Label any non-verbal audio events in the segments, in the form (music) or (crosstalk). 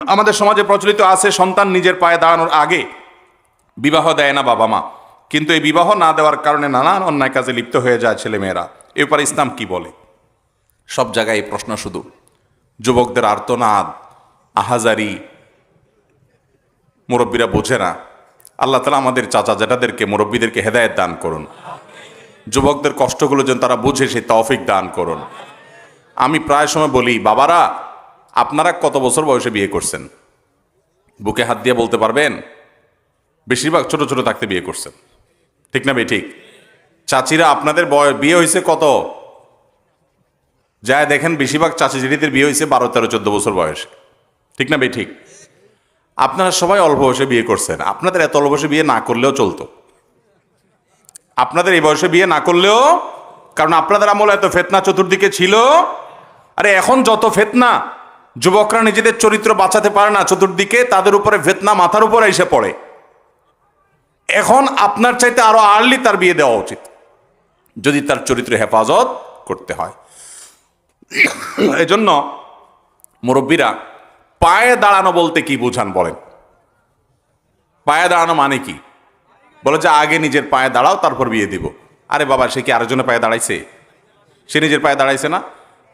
আমাদের সমাজে প্রচলিত আছে, সন্তান নিজের পায়ে দাঁড়ানোর আগে বিবাহ দেয় না বাবা মা। কিন্তু এই বিবাহ না দেওয়ার কারণে নানান অন্যায় কাজে লিপ্ত হয়ে যায় ছেলেমেয়েরা। এ ব্যাপারে ইসলাম কি বলে? সব জায়গায় এই প্রশ্ন শুধু। যুবকদের আর্তনাদ, আহাজারি মুরব্বীরা বোঝে না। আল্লাহ তালা আমাদের চাচা জেঠাদেরকে, মুরব্বীদেরকে হেদায়েত দান করুন। যুবকদের কষ্টগুলো যেন তারা বুঝে সেই তৌফিক দান করুন। আমি প্রায় সময় বলি, বাবারা আপনারা কত বছর বয়সে বিয়ে করছেন? বুকে হাত দিয়ে বলতে পারবেন, বেশিরভাগ ছোট ছোট থাকতে বিয়ে করছেন। ঠিক না ভাই, ঠিক? চাচিরা আপনাদের বয়, বিয়ে হয়েছে কত? যায় দেখেন বেশিরভাগ চাচি জিরিদের বিয়ে হয়েছে বারো, তেরো, চোদ্দ বছর বয়সে। ঠিক না ভাই, ঠিক? আপনারা সবাই অল্প বয়সে বিয়ে করছেন। আপনাদের এত অল্প বয়সে বিয়ে না করলেও চলতো। আপনাদের এই বয়সে বিয়ে না করলেও, কারণ আপনাদের আমল এত ফেতনা চতুর্দিকে ছিল। আরে এখন যত ফেতনা যুবকরা নিজেদের চরিত্র বাঁচাতে পারে না চতুর্দিকে, তাদের উপরে ভেতনা মাথার উপরে এসে পড়ে। এখন আপনার চাইতে আরও আর্লি তার বিয়ে দেওয়া উচিত, যদি তার চরিত্র হেফাজত করতে হয়। এজন্য মুরব্বীরা, পায়ে দাঁড়ানো বলতে কি বুঝান বলেন? পায়ে দাঁড়ানো মানে কি? বলে যে আগে নিজের পায়ে দাঁড়াও, তারপর বিয়ে দিব। আরে বাবা, সে কি আরেকজনের পায়ে দাঁড়াইছে? সে নিজের পায়ে দাঁড়াইছে না?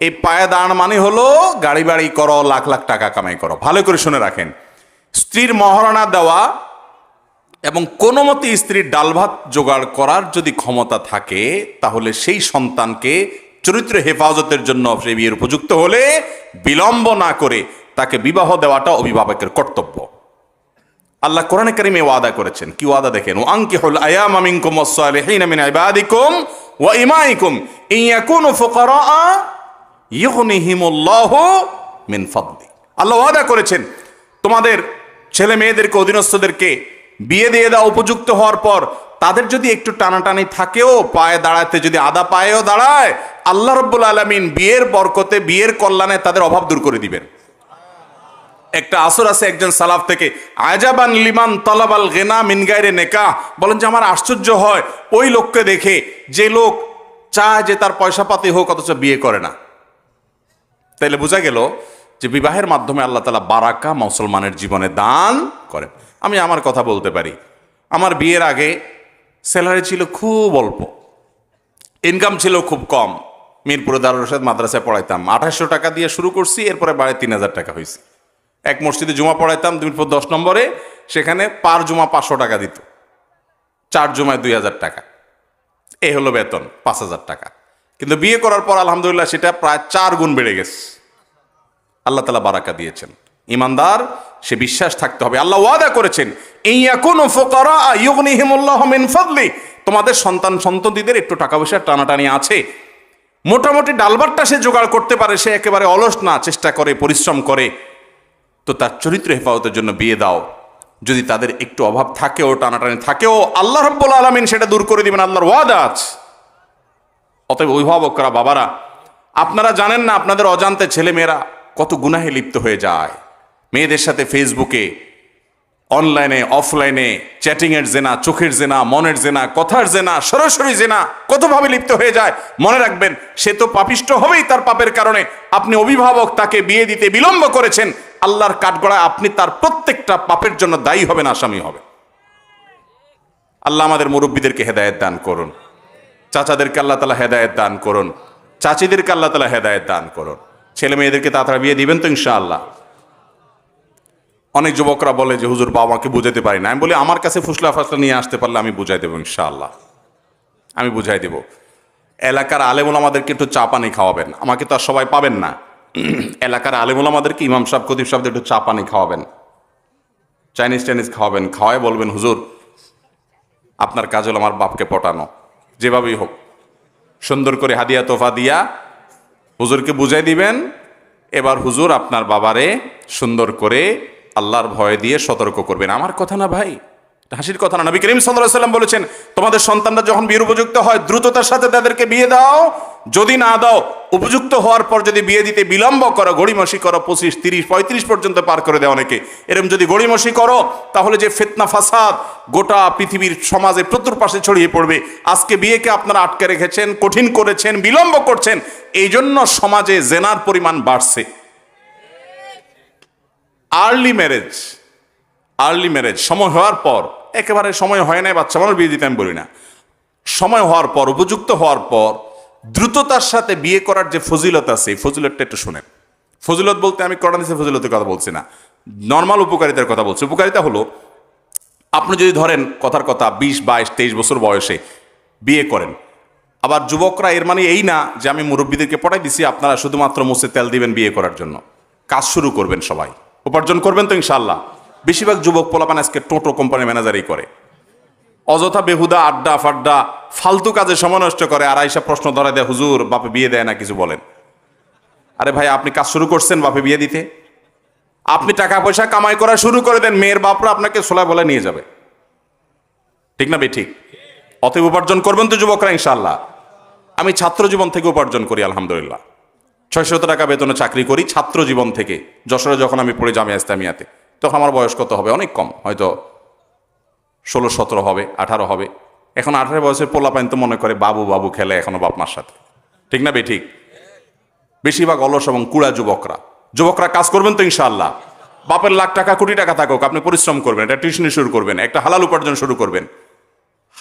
এই পায়ে দাঁড় মানে হলো গাড়ি বাড়ি করো, লাখ লাখ টাকা কামাই করো। ভালো করে শুনে রাখেন। স্ত্রীর মহারণা দেওয়া এবং কোনো মতে স্ত্রীর ডাল ভাত জোগাড় করার যদি ক্ষমতা থাকে, তাহলে সেই সন্তানকে চরিত্র হেফাজতের জন্য সে বিয়ের উপযুক্ত হলে বিলম্ব না করে তাকে বিবাহ দেওয়াটা অভিভাবকের কর্তব্য। আল্লাহ কোরআনে কারিমে ওয়াদা করেছেন। কি ওয়াদা দেখেন? ও আনকিহুল আয়াম মিনকুম ওয়াস-সালিহিন মিন ইবাদিকুম ওয়া ইমাইকুম। ইন ইয়াকুনু ফুকারা ইগনিহিমুল্লাহু মিন ফাদলি। আল্লাহ ওয়াদা করেছেন, তোমাদের ছেলে মেয়েদেরকে, অধীনস্থদেরকে বিয়ে দিয়ে দেওয়া, উপযুক্ত হওয়ার পর তাদের যদি একটু টানাটানি থাকেও, পায়ে দাঁড়াতে যদি আদা পায়েও দাঁড়ায়, আল্লাহ রব্বুল আলমিন বিয়ের বরকতে, বিয়ের কল্যাণে তাদের অভাব দূর করে দিবেন। একটা আসর আছে একজন সালাফ থেকে আজাবান লিমান তলাবাল গেনা মিনগাইরে নেকা বলেন যে, আমার আশ্চর্য হয়, ওই লোককে দেখে যে লোক চায় যে তার পয়সা পাতি হোক, অথচ বিয়ে করে না। তাইলে বোঝা গেল যে বিবাহের মাধ্যমে আল্লাহ তালা বারাকা মুসলমানের জীবনে দান করেন। আমি আমার কথা বলতে পারি। আমার বিয়ের আগে স্যালারি ছিল খুব অল্প। ইনকাম ছিল খুব কম। মিরপুরে দারুল রশাদ মাদ্রাসায় পড়াইতাম। আঠাশশো টাকা দিয়ে শুরু করছি, এরপরে বাড়ি তিন হাজার টাকা হয়েছে এক মসজিদে জুমা পড়াইতাম মিরপুর দশ নম্বরে, সেখানে পার জুমা পাঁচশো টাকা দিত। চার জুমায় দুই হাজার টাকা। এ হলো বেতন, পাঁচ হাজার টাকা। কিন্তু বিয়ে করার পর আলহামদুলিল্লাহ সেটা প্রায় চার গুণ বেড়ে গেছে। আল্লাহ তালা বারাকা দিয়েছেন। ইমানদার, সে বিশ্বাস থাকতে হবে। আল্লাহ ওয়াদা করেছেন তোমাদের সন্তান সন্ততিদের একটু টাকা পয়সার টানাটানি আছে। মোটামুটি ডালবারটা সে জোগাড় করতে পারে, সে একেবারে অলস না, চেষ্টা করে, পরিশ্রম করে। তো তার চরিত্র হেফাজতের জন্য বিয়ে দাও। যদি তাদের একটু অভাব থাকেও, টানাটানি থাকেও, আল্লাহ রব্বুল আলমিন সেটা দূর করে দিবেন। আল্লাহর ওয়াদা আছে। অতএব অভিভাবকরা, বাবারা, আপনারা জানেন না আপনাদের অজান্তে ছেলেমেয়েরা কত গুনাহে লিপ্ত হয়ে যায়। মেয়েদের সাথে ফেসবুকে অনলাইনে অফলাইনে চ্যাটিংয়ের জেনা, চোখের জেনা, মনের জেনা, কথার জেনা, সরাসরি জেনা কতভাবে লিপ্ত হয়ে যায় মনে রাখবেন, সে তো পাপিষ্ট হবেই তার পাপের কারণে। আপনি অভিভাবক, তাকে বিয়ে দিতে বিলম্ব করেছেন, আল্লাহর কাঠগড়ায় আপনি তার প্রত্যেকটা পাপের জন্য দায়ী হবেন, আসামি হবে আল্লাহ আমাদের মুরব্বীদেরকে হেদায়েত দান করুন। চাচাদেরকে আল্লাহ তালা হেদায়েত দান করুন। চাচিদেরকে আল্লাহ তালা হেদায়েত দান করুন। ছেলে মেয়েদেরকে তাড়াতাড়ি বিয়ে দিবেন তো ইনশাআল্লাহ। অনেক যুবকরা বলে যে, হুজুর, বাবা মাকে বুঝাতে পারি না। আমি বলি, আমার কাছে ফুসলা ফাসলা নিয়ে আসতে পারলে আমি বুঝাই দেবো ইনশাআল্লাহ। আমি বুঝাই দেব। এলাকার আলেমুল আমাদেরকে একটু চা পানি খাওয়াবেন। আমাকে তো আর সবাই পাবেন না। এলাকার আলেমুল আমাদেরকে ইমাম সাহেব কদিব সাহেবদের একটু চা পানি খাওয়াবেন। চাইনিজ টাইনিজ খাওয়াবেন। খাওয়াই বলবেন, হুজুর, আপনার কাজ হলো আমার বাপকে পটানো। যেভাবেই হোক। সুন্দর করে হাদিয়া তোফা দিয়া হুজুরকে বুঝাই দিবেন, এবার হুজুর আপনার বাবারে সুন্দর করে আল্লাহর ভয় দিয়ে সতর্ক করবেন। আমার কথা না ভাই হাসির কথা না। নবী করিম সাল্লাম বলেছেন, তোমাদের সন্তানরা যখন বিয়ের উপযুক্ত হয়, দ্রুততার সাথে তাদেরকে বিয়ে দাও, যদি না দাও উপযুক্ত হওয়ার পর যদি বিয়ে দিতে বিলম্ব করো, গড়িমসি করো, পঁচিশ, তিরিশ, পঁয়ত্রিশ পর্যন্ত পার করে দেয় অনেকে। এরম যদি গড়িমসি করো, তাহলে যে ফেতনা ফাসাদ গোটা পৃথিবীর সমাজে প্রচুর পাশে ছড়িয়ে পড়বে। আজকে বিয়েকে আপনারা আটকে রেখেছেন, কঠিন করেছেন, বিলম্ব করছেন এই জন্য সমাজে জেনার পরিমাণ বাড়ছে। আর্লি ম্যারেজ আর্লি ম্যারেজ সময় হওয়ার পর, একেবারে সময় হয় নাই, বাচ্চা মানুষ বিয়ে দিতে আমি বলি না। সময় হওয়ার পর, উপযুক্ত হওয়ার পর দ্রুততার সাথে বিয়ে করার যে ফজিলত আছে, এই ফজিলতটা একটু শুনেন। ফজিলত বলতে আমি করোনাদিসের ফজিলতের কথা বলছি না। নর্মাল উপকারিতার কথা বলছি। উপকারিতা হলো, আপনি যদি ধরেন কথার কথা বিশ, বাইশ, তেইশ বছর বয়সে বিয়ে করেন, আবার যুবকরা এর মানে এই না যে আমি মুরব্বীদেরকে পড়াই দিছি, আপনারা শুধুমাত্র মুছে তেল দিবেন বিয়ে করার জন্য। কাজ শুরু করবেন সবাই। উপার্জন করবেন তো ইনশাল্লাহ বেশিরভাগ যুবক পোলাপান আজকে টোটো কোম্পানি ম্যানেজারই করে। অযথা বেহুদা, আড্ডা, ফাড্ডা, ফালতু কাজে সময় নষ্ট করে আর আইসা প্রশ্ন ধরা দেয়, হুজুর, বাপে বিয়ে দেয় না কিছু বলেন। আরে ভাই, আপনি কাজ শুরু করছেন বাপে বিয়ে দিতে। আপনি টাকা পয়সা কামাই করা শুরু করে দেন, মেয়ের বাপরা আপনাকে সোলা বলে নিয়ে যাবে। ঠিক না বে ঠিক। অতএব উপার্জন করবেন তো যুবকরা ইনশাল্লাহ আমি ছাত্র জীবন থেকে উপার্জন করি, আলহামদুলিল্লাহ। ছয়শত টাকা বেতনে চাকরি করি, ছাত্র জীবন থেকে। যশোরে যখন আমি পড়ি জামিয়া ইসলামিয়াতে, তখন আমার বয়স কত হবে? অনেক কম, হয়তো ষোলো, সতেরো হবে, আঠারো হবে। এখন আঠারো বয়সের পোলা পাইন তো মনে করে বাবু বাবু খেলে এখনও বাপ মার সাথে। ঠিক না বে ঠিক? বেশিরভাগ অলস এবং কুড়া যুবকরা। যুবকরা কাজ করবেন তো ইনশাআল্লাহ। বাপের লাখ টাকা, কোটি টাকা থাকুক, আপনি পরিশ্রম করবেন, একটা টিউশনি শুরু করবেন, একটা হালাল উপার্জন শুরু করবেন।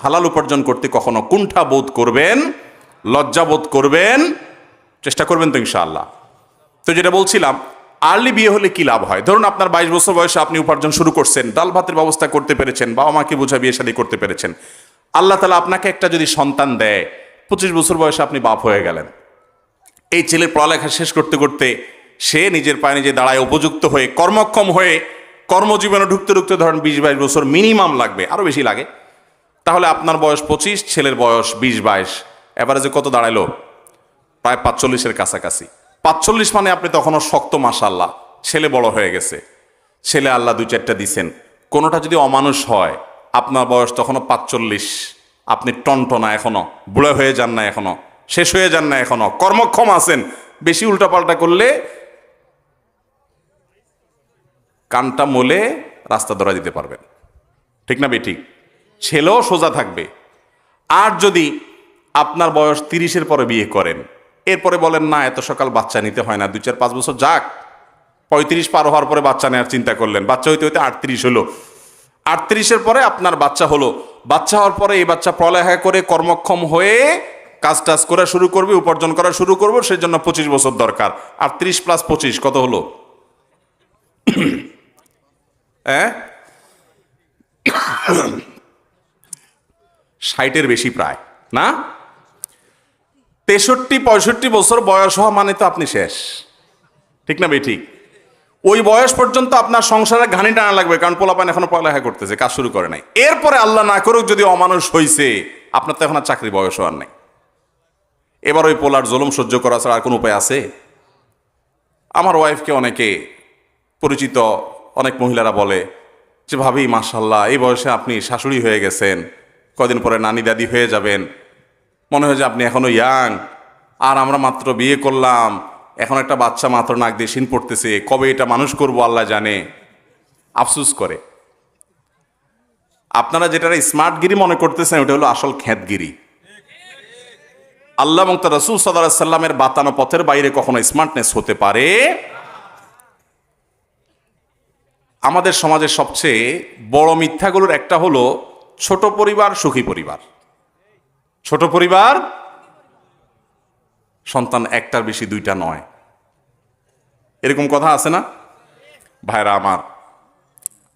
হালাল উপার্জন করতে কখনো কুণ্ঠা বোধ করবেন, লজ্জা বোধ করবেন, চেষ্টা করবেন তো ইনশাআল্লাহ। তো যেটা বলছিলাম আর্লি বিয়ে হলে কি লাভ হয়? ধরুন আপনার বাইশ বছর বয়সে আপনি উপার্জন শুরু করছেন, ডাল ভাতের ব্যবস্থা করতে পেরেছেন, বাবা মাকে বোঝা বিয়ে শাদী করতে পেরেছেন। আল্লাহ তালা আপনাকে একটা যদি সন্তান দেয়, পঁচিশ বছর বয়সে আপনি বাপ হয়ে গেলেন। এই ছেলের পড়ালেখা শেষ করতে করতে সে নিজের পায়ে নিজে দাঁড়ায় উপযুক্ত হয়ে, কর্মক্ষম হয়ে, কর্মজীবনে ঢুকতে ঢুকতে ধরেন বিশ বাইশ বছর মিনিমাম লাগবে আরও বেশি লাগে। তাহলে আপনার বয়স পঁচিশ, ছেলের বয়স বিশ বাইশ, এভারেজে কত দাঁড়াইলো প্রায় পাঁচচল্লিশের কাছাকাছি। পাঁচচল্লিশ মানে আপনি তখনও শক্ত মাসাল্লাহ ছেলে বড় হয়ে গেছে। ছেলে আল্লাহ দুই চারটা দিছেন। কোনোটা যদি অমানুষ হয়, আপনার বয়স তখনও পাঁচচল্লিশ। আপনি টনটনা এখনও বুড়ো হয়ে যান না এখনও শেষ হয়ে যান না এখনও কর্মক্ষম আছেন। বেশি উল্টাপাল্টা করলে কানটা মোলে রাস্তা ধরা দিতে পারবেন। ঠিক না বে ঠিক ছেলেও সোজা থাকবে। আর যদি আপনার বয়স তিরিশের পরে বিয়ে করেন এরপরে বলেন, না, এত সকাল বাচ্চা নিতে হয় না, দুই চার পাঁচ বছর যাক। পঁয়ত্রিশ পার হওয়ার পরে বাচ্চা নেওয়ার চিন্তা করলেন। বাচ্চা হইতে হইতে আটত্রিশ হলো। আটত্রিশের পরে আপনার বাচ্চা হলো। বাচ্চা হওয়ার পরে এই বাচ্চা পড়ালেখা করে কর্মক্ষম হয়ে কাজ টাজ করা শুরু করবে, উপার্জন করা শুরু করব সেই জন্য পঁচিশ বছর দরকার। আটত্রিশ প্লাস পঁচিশ, কত হলো? (coughs) হ্যাঁ? (coughs) ষাটের বেশি প্রায়, না? তেষট্টি, পঁয়ষট্টি বছর বয়স হওয়া মানে তো আপনি শেষ। ঠিক না ভাই? ঠিক। ওই বয়স পর্যন্ত আপনার সংসারে ঘানি টানা লাগবে, কারণ পোলাপান এখনও পড়ালেখা করতেছে, কাজ শুরু করে নাই। এরপরে আল্লাহ না করুক, যদি অমানুষ হইছে, আপনার তো এখন আর চাকরি বয়স হওয়ার নাই। এবার ওই পোলার জলম সহ্য করা ছাড়া আর কোনো উপায় আছে? আমার ওয়াইফকে অনেকে পরিচিত অনেক মহিলারা বলে যে, ভাবি মাসাল্লাহ এই বয়সে আপনি শাশুড়ি হয়ে গেছেন, কদিন পরে নানি দাদি হয়ে যাবেন মনে হয় যে আপনি এখনও ইয়াং আর আমরা মাত্র বিয়ে করলাম, এখন একটা বাচ্চা মাত্র নাক দিয়ে শিন পড়তেছে, কবে এটা মানুষ করব আল্লাহ জানে। আফসুস করে। আপনারা যেটা স্মার্টগিরি মনে করতেছেন, ওটা হলো আসল খ্যাতগিরি। আল্লাহ এবং তার রসুল সাল্লাহ সাল্লামের বাতানো পথের বাইরে কখনো স্মার্টনেস হতে পারে? আমাদের সমাজের সবচেয়ে বড় মিথ্যাগুলোর একটা হলো ছোট পরিবার, সুখী পরিবার। ছোট পরিবার, সন্তান একটার বেশি, দুইটা নয়। এরকম কথা আছে না? ভাইরা আমার,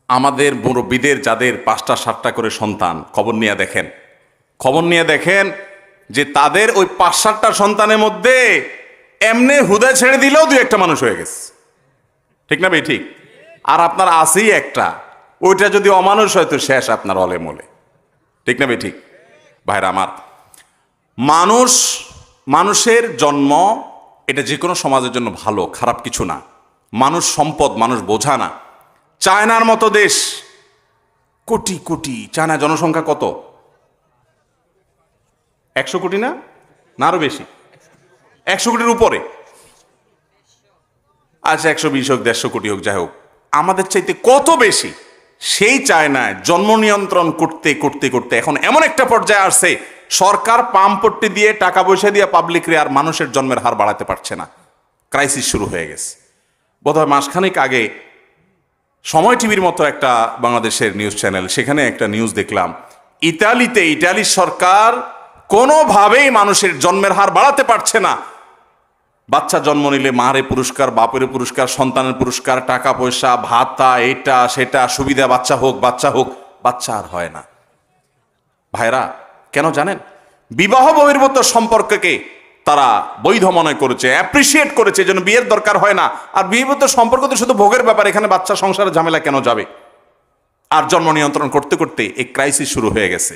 আমাদের মুরব্বীদের, যাদের পাঁচটা, সাতটা করে সন্তান, খবর নিয়ে দেখেন। খবর নিয়ে দেখেন যে তাদের ওই পাঁচ, সাতটা সন্তানের মধ্যে এমনি হুদা ছেড়ে দিলেও দুই একটা মানুষ হয়ে গেছে। ঠিক না ভাই? ঠিক। আর আপনার আসেই একটা। ওইটা যদি অমানুষ হয় তো শেষ আপনার অলে মলে ঠিক না ভাই? ঠিক। ভাইরা আমার মানুষ, মানুষের জন্ম, এটা যে কোনো সমাজের জন্য ভালো, খারাপ কিছু না। মানুষ সম্পদ, মানুষ বোঝা না। চায়নার মতো দেশ, কোটি কোটি, চায়না জনসংখ্যা কত? একশো কোটি না? না, আরও বেশি। একশো কোটির উপরে। আচ্ছা একশো বিশ হোক, দেড়শো কোটি হোক, যাই হোক। আমাদের চাইতে কত বেশি? সেই চায়নায় জন্ম নিয়ন্ত্রণ করতে করতে করতে এখন এমন একটা পর্যায়ে আসছে সরকার পাম্পট্টি দিয়ে টাকা পয়সা দিয়ে পাবলিক রে আর মানুষের জন্মের হার বাড়াতে পারছে না। ক্রাইসিস শুরু হয়ে গেছে। বোধহয় মাসখানেক আগে সময় টিভির মতো একটা বাংলাদেশের নিউজ চ্যানেল সেখানে একটা নিউজ দেখলাম। ইতালিতে ইতালির সরকার কোনোভাবেই মানুষের জন্মের হার বাড়াতে পারছে না। বাচ্চা জন্ম নিলে মারে পুরস্কার, বাপের পুরস্কার, সন্তানের পুরস্কার, টাকা পয়সা, ভাতা, এটা, সেটা, সুবিধা, বাচ্চা হোক বাচ্চা হোক, বাচ্চা আর হয় না। ভাইরা কেন জানেন? বিবাহ বহির্ভূত সম্পর্ককে তারা বৈধ মনে করেছে অ্যাপ্রিসিয়েট করেছে, যেন বিয়ের দরকার হয় না। আর বিবাহিত সম্পর্ক তো শুধু ভোগের ব্যাপার, এখানে বাচ্চা সংসারের ঝামেলা কেন যাবে? আর জন্ম নিয়ন্ত্রণ করতে করতে এই ক্রাইসিস শুরু হয়ে গেছে।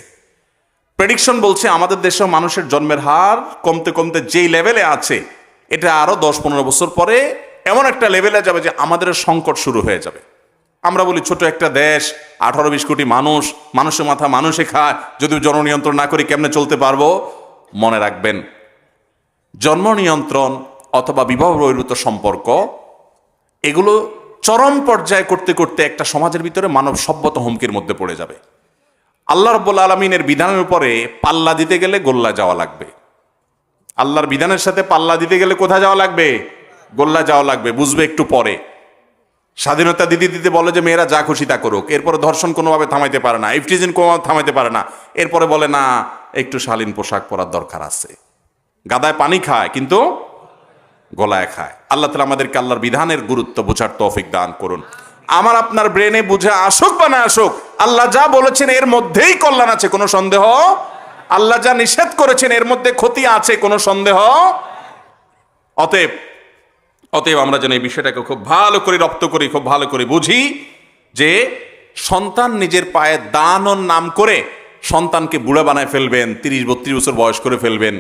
প্রেডিকশন বলছে আমাদের দেশেও মানুষের জন্মের হার কমতে কমতে যেই লেভেলে আছে, এটা আরও দশ পনেরো বছর পরে এমন একটা লেভেলে যাবে যে আমাদের সংকট শুরু হয়ে যাবে। আমরা বলি ছোট একটা দেশ, আঠারো বিশ কোটি মানুষ, মানুষের মাথা মানুষে খায়, যদি জননিয়ন্ত্রণ না করি কেমনে চলতে পারব? মনে রাখবেন, জন্ম নিয়ন্ত্রণ অথবা বিবাহ বহির্ভূত সম্পর্ক, এগুলো চরম পর্যায়ে করতে করতে একটা সমাজের ভিতরে মানব সভ্যত হুমকির মধ্যে পড়ে যাবে। আল্লাহ রব্বুল আলমিনের বিধানের উপরে পাল্লা দিতে গেলে গোল্লা যাওয়া লাগবে। আল্লাহর বিধানের সাথে পাল্লা দিতে গেলে কোথায় যাওয়া লাগবে? গোল্লা যাওয়া লাগবে, বুঝবে একটু পরে। স্বাধীনতা দিতে দিতে বলে যে মেয়েরা যা খুশি তা করুক। এরপরে ধর্ষণ কোনোভাবে থামাইতে পারে না। ইফটিজিন কোনোভাবে থামাইতে পারে না। এরপরে বলে, না, একটু শালীন পোশাক পরার দরকার আছে। গাদায় পানি খায়, কিন্তু গলায় খায়। আল্লাহ তালা আমাদেরকে আল্লাহর বিধানের গুরুত্ব বোঝার তৌফিক দান করুন। আমার আপনার ব্রেনে বুঝে আসুক বা না আসুক, আল্লাহ যা বলেছেন এর মধ্যেই কল্যাণ আছে, কোনো সন্দেহ? আল্লাহ যা নিষেধ করেছেন এর মধ্যে ক্ষতি আছে, কোনো সন্দেহ? অতএব অতএব আমরা যেন এই বিষয়টাকে খুব ভালো করে রপ্ত করি, খুব ভালো করে বুঝি যে সন্তান নিজের পায়ে দানর নাম করে সন্তানকে বুড়া বানায় ফেলবেন, তিরিশ বত্রিশ বছর বয়স করে ফেলবেন,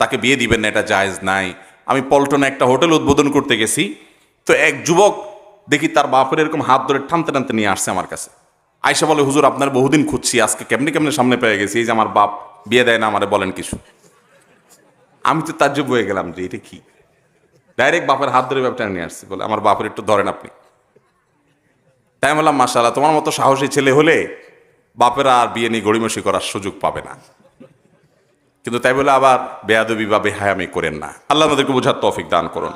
তাকে বিয়ে দিবেন না, এটা জায়েজ নাই। আমি পল্টনে একটা হোটেল উদ্বোধন করতে গেছি, তো এক যুবক দেখি তার বাপের এরকম হাত ধরে টানতে টানতে নিয়ে আসছে আমার কাছে। আয়সা বলে, হুজুর, আপনার বহুদিন খুঁজছি, আজকে কেমনি কেমনে সামনে পেয়ে গেছি, এই যে আমার বাপ বিয়ে দেয় না, আমারে বলেন কিছু। আমি তো তাজ্জব হয়ে গেলাম যে, এটা কি? ডাইরেক্ট বাপের হাত ধরে ব্যাপারটা নিয়ে আসছে, বলে আমার বাপের একটু ধরেন আপনি। তাই বললাম মাসাল্লাহ তোমার মতো সাহসী ছেলে হলে বাপেরা আর বিয়ে নিয়ে গড়িমসি করার সুযোগ পাবে না। কিন্তু তাই বলে আবার বেয়াদবি বা বেহায়ামি করেন না। আল্লাহ আমাদেরকে বোঝার তৌফিক দান করুন।